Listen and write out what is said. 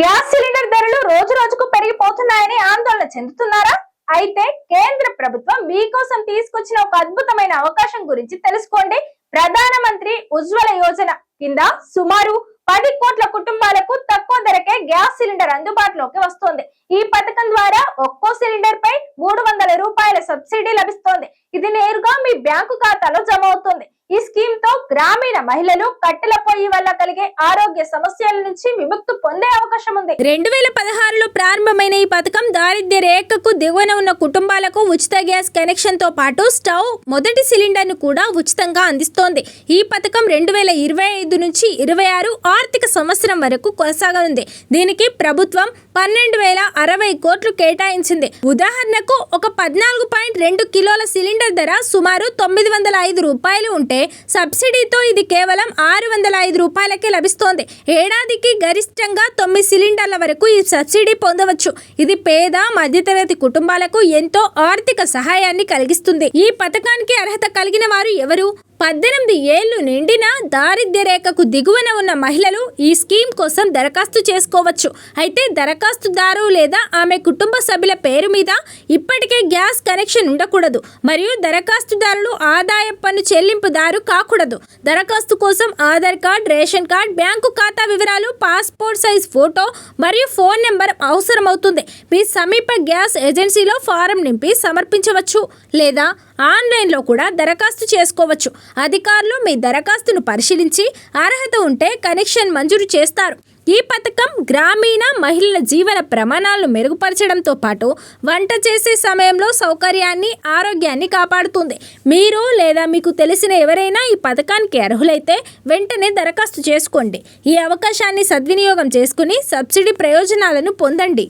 Gas cylinder ధరలు రోజు రోజుకు పెరిగిపోతున్నాయని ఆందోళన చెందుతున్నారా? అయితే కేంద్ర ప్రభుత్వం మీకోసం తీసుకొచ్చిన ఒక అద్భుతమైన అవకాశం గురించి తెలుసుకోండి. ప్రధానమంత్రి ఉజ్వల యోజన కింద సుమారు పది కోట్ల కుటుంబాలకు తక్కువ ధరకే గ్యాస్ సిలిండర్ అందుబాటులోకి వస్తోంది. ఈ పథకం ద్వారా ఒక్కో సిలిండర్ పై మూడు వందల రూపాయల సబ్సిడీ లభిస్తోంది. ఇది నేరుగా మీ బ్యాంకు ఖాతాలో జమ అవుతుంది. ఈ స్కీమ్తో గ్రామీణ మహిళలు కట్టెల పొయ్యి వల్ల కలిగే ఆరోగ్య సమస్యల నుంచి విముక్తి పొందే అవకాశం ఉంది. రెండు వేల పదహారులో ప్రారంభమైన ఈ పథకం దారిద్ర్య రేఖకు దిగువన ఉన్న కుటుంబాలకు ఉచిత గ్యాస్ కనెక్షన్తో పాటు స్టవ్ మొదటి సిలిండర్ను కూడా ఉచితంగా అందిస్తోంది. ఈ పథకం రెండు వేల ఇరవై ఐదు నుంచి ఇరవై ఆరు ఆర్థిక సంవత్సరం వరకు కొనసాగనుంది. దీనికి ప్రభుత్వం పన్నెండు వేల అరవై కోట్లు కేటాయించింది. ఉదాహరణకు ఒక పద్నాలుగు పాయింట్ రెండు కిలోల సిలిండర్ ధర సుమారు తొమ్మిది వందల ఐదు రూపాయలు ఉంటే సబ్సిడీతో ఇది కేవలం ఆరు వందల ఐదు రూపాయలకే లభిస్తోంది. ఏడాదికి గరిష్టంగా తొమ్మిది సిలిండర్ల వరకు ఈ సబ్సిడీ పొందవచ్చు. ఇది పేద మధ్యతరగతి కుటుంబాలకు ఎంతో ఆర్థిక సహాయాన్ని కలిగిస్తుంది. ఈ పథకానికి అర్హత కలిగిన వారు ఎవరు? పద్దెనిమిది ఏళ్ళు నిండిన దారిద్ర్య రేఖకు దిగువన ఉన్న మహిళలు ఈ స్కీమ్ కోసం దరఖాస్తు చేసుకోవచ్చు. అయితే దరఖాస్తుదారు లేదా ఆమె కుటుంబ సభ్యుల పేరు మీద ఇప్పటికే గ్యాస్ కనెక్షన్ ఉండకూడదు. మరియు దరఖాస్తుదారులు ఆదాయ పన్ను చెల్లింపుదారు కాకూడదు. దరఖాస్తు కోసం Aadhaar card ration card bank ఖాతా వివరాలు పాస్పోర్ట్ సైజ్ ఫోటో మరియు ఫోన్ నెంబర్ అవసరమవుతుంది. మీ సమీప గ్యాస్ ఏజెన్సీలో ఫారం నింపి సమర్పించవచ్చు లేదా ఆన్లైన్లో కూడా దరఖాస్తు చేసుకోవచ్చు. అధికారులు మీ దరఖాస్తును పరిశీలించి అర్హత ఉంటే కనెక్షన్ మంజూరు చేస్తారు. ఈ పథకం గ్రామీణ మహిళల జీవన ప్రమాణాలను మెరుగుపరచడంతో పాటు వంట చేసే సమయంలో సౌకర్యాన్ని ఆరోగ్యాన్ని కాపాడుతుంది. మీరు లేదా మీకు తెలిసిన ఎవరైనా ఈ పథకానికి అర్హులైతే వెంటనే దరఖాస్తు చేసుకోండి. ఈ అవకాశాన్ని సద్వినియోగం చేసుకుని సబ్సిడీ ప్రయోజనాలను పొందండి.